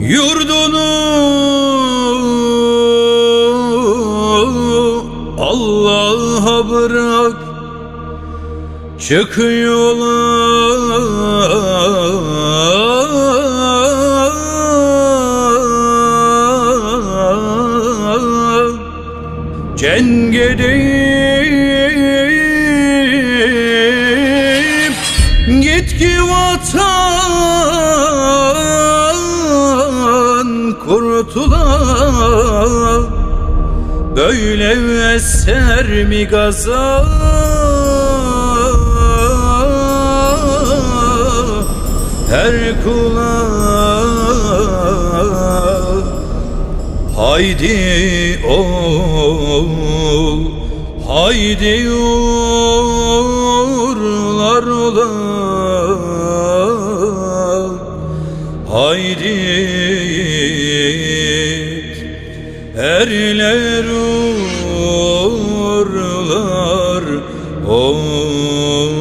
Yurdunu Allah'a bırak. Çık yola deyip Git ki vatan kurtula Böyle eser mi gaza Her kula Haydi ol Haydi uğurlar ola. Haydi Derler uğurlar. Oğurlar